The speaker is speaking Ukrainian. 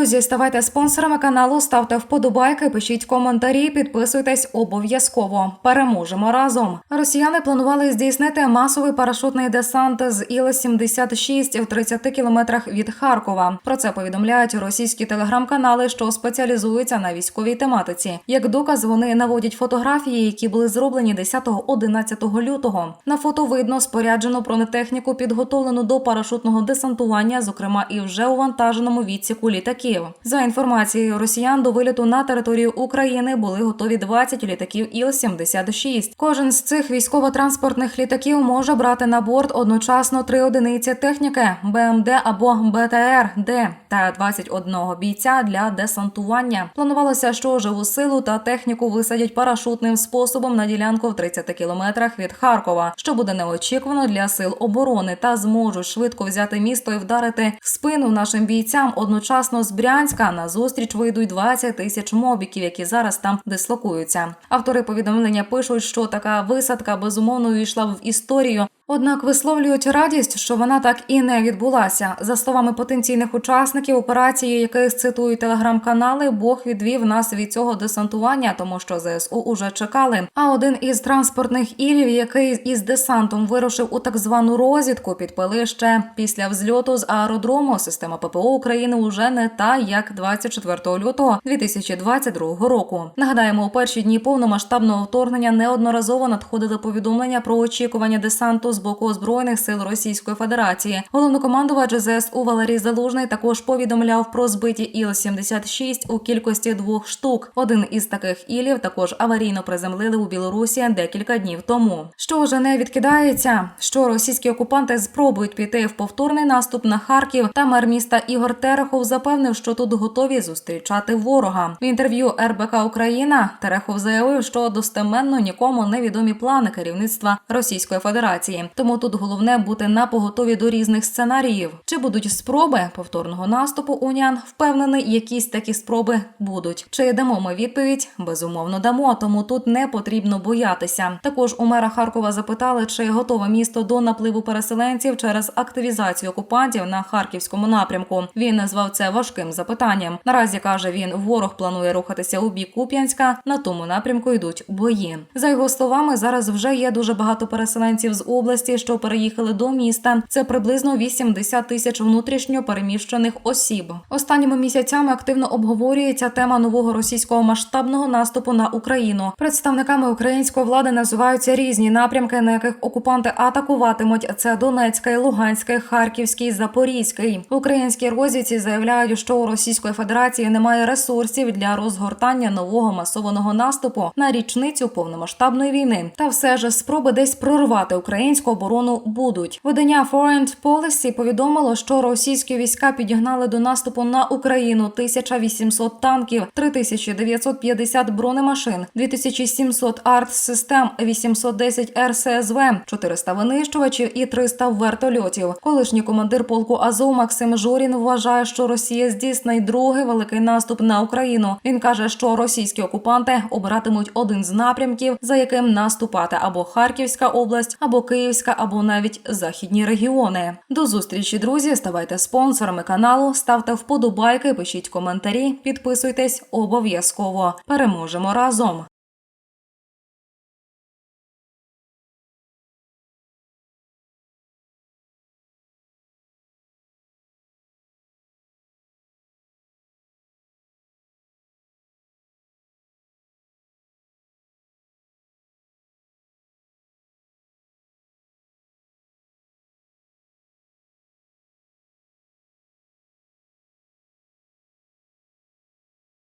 Друзі, ставайте спонсорами каналу, ставте вподобайки, пишіть коментарі, підписуйтесь обов'язково. Переможемо разом. Росіяни планували здійснити масовий парашутний десант з Іл-76 в 30 кілометрах від Харкова. Про це повідомляють російські телеграм-канали, що спеціалізуються на військовій тематиці. Як доказ, вони наводять фотографії, які були зроблені 10-11 лютого. На фото видно споряджену бронетехніку, підготовлену до парашутного десантування, зокрема і вже увантаженому відсіку літаків. За інформацією росіян, до виліту на територію України були готові 20 літаків Іл-76. Кожен з цих військово-транспортних літаків може брати на борт одночасно три одиниці техніки БМД або БТР Д та 21 бійця для десантування. Планувалося, що живу силу та техніку висадять парашутним способом на ділянку в 30 кілометрах від Харкова, що буде неочікувано для сил оборони та зможуть швидко взяти місто і вдарити в спину нашим бійцям. Одночасно з Брянська на зустріч вийдуть 20 тисяч мобіків, які зараз там дислокуються. Автори повідомлення пишуть, що така висадка безумовно увійшла в історію. Однак висловлюють радість, що вона так і не відбулася. За словами потенційних учасників операції, яких цитують телеграм-канали, Бог відвів нас від цього десантування, тому що ЗСУ уже чекали. А один із транспортних ілів, який із десантом вирушив у так звану розвідку, підпили ще після взльоту з аеродрому. Система ППО України уже не та як 24 лютого 2022 року. Нагадаємо, у перші дні повномасштабного вторгнення неодноразово надходили повідомлення про очікування десанту з боку збройних сил Російської Федерації. Головнокомандувач ЗСУ Валерій Залужний також повідомляв про збиті Іл-76 у кількості двох штук. Один із таких ілів також аварійно приземлили у Білорусі декілька днів тому. Що вже не відкидається, що російські окупанти спробують піти в повторний наступ на Харків. Та мер міста Ігор Терехов запевнив, що тут готові зустрічати ворога. В інтерв'ю РБК Україна Терехов заявив, що достеменно нікому не відомі плани керівництва Російської Федерації. Тому тут головне бути на поготові до різних сценаріїв. Чи будуть спроби повторного наступу уніан? Впевнений, якісь такі спроби будуть. Чи дамо ми відповідь? Безумовно, дамо. Тому тут не потрібно боятися. Також у мера Харкова запитали, чи готове місто до напливу переселенців через активізацію окупантів на харківському напрямку. Він назвав це важким запитанням. Наразі каже він, ворог планує рухатися у бік Куп'янська. На тому напрямку йдуть бої. За його словами, зараз вже є дуже багато переселенців з області, що переїхали до міста. Це приблизно 80 тисяч внутрішньо переміщених осіб. Останніми місяцями активно обговорюється тема нового російського масштабного наступу на Україну. Представниками української влади називаються різні напрямки, на яких окупанти атакуватимуть. Це Донецький, Луганський, Харківський, Запорізький. В українській розвідці заявляють, що у Російської Федерації немає ресурсів для розгортання нового масованого наступу на річницю повномасштабної війни. Та все ж спроби десь прорвати українську оборону будуть. Видання Foreign Policy повідомило, що російські війська підігнали до наступу на Україну 1800 танків, 3950 бронемашин, 2700 арт-систем, 810 РСЗВ, 400 винищувачів і 300 вертольотів. Колишній командир полку Азов Максим Жорін вважає, що Росія здійснить другий великий наступ на Україну. Він каже, що російські окупанти обиратимуть один з напрямків, за яким наступати або Харківська область, або Київська, або навіть західні регіони. До зустрічі, друзі. Ставайте спонсорами каналу, ставте вподобайки, пишіть коментарі, підписуйтесь обов'язково. Переможемо разом.